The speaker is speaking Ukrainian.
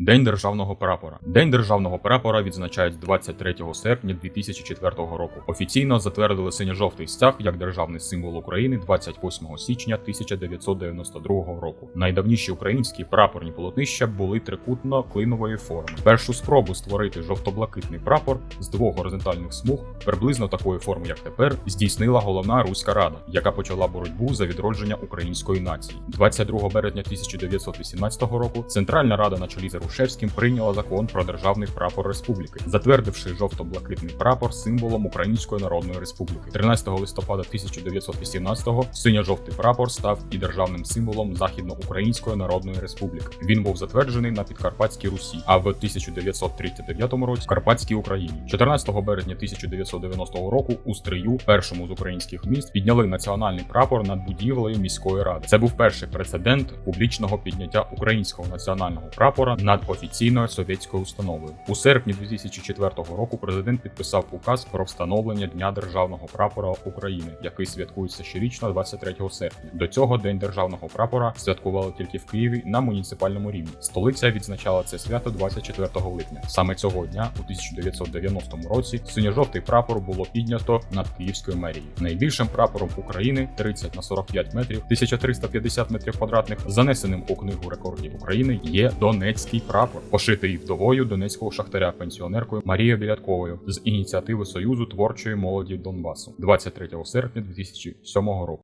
День державного прапора. День державного прапора відзначають 23 серпня 2004 року. Офіційно затвердили синьо-жовтий стяг як державний символ України 28 січня 1992 року. Найдавніші українські прапорні полотнища були трикутно-клинової форми. Першу спробу створити жовто-блакитний прапор з двох горизонтальних смуг, приблизно такої форми, як тепер, здійснила головна руська рада, яка почала боротьбу за відродження української нації. 22 березня 1918 року Центральна Рада на чолі з Ярушевським прийняла закон про державний прапор республіки, затвердивши жовто-блакитний прапор символом Української Народної Республіки. 13 листопада 1918-го синьо-жовтий прапор став і державним символом Західноукраїнської Народної Республіки. Він був затверджений на Підкарпатській Русі, а в 1939 році в Карпатській Україні. 14 березня 1990 року у Стрию, першому з українських міст, підняли національний прапор над будівлею міської ради. Це був перший прецедент публічного підняття українського національного прапора над офіційною совєтською установою. У серпні 2004 року президент підписав указ про встановлення Дня державного прапора України, який святкується щорічно 23 серпня. До цього День державного прапора святкували тільки в Києві на муніципальному рівні. Столиця відзначала це свято 24 липня. Саме цього дня, у 1990 році, синьо-жовтий прапор було піднято над Київською мерією. Найбільшим прапором України 30 на 45 метрів, 1350 метрів квадратних, занесеним у книгу рекордів України, є Донецький прапор, пошитий вдовою донецького шахтаря пенсіонеркою Марією Білятковою з ініціативи Союзу творчої молоді Донбасу 23 серпня 2007 року.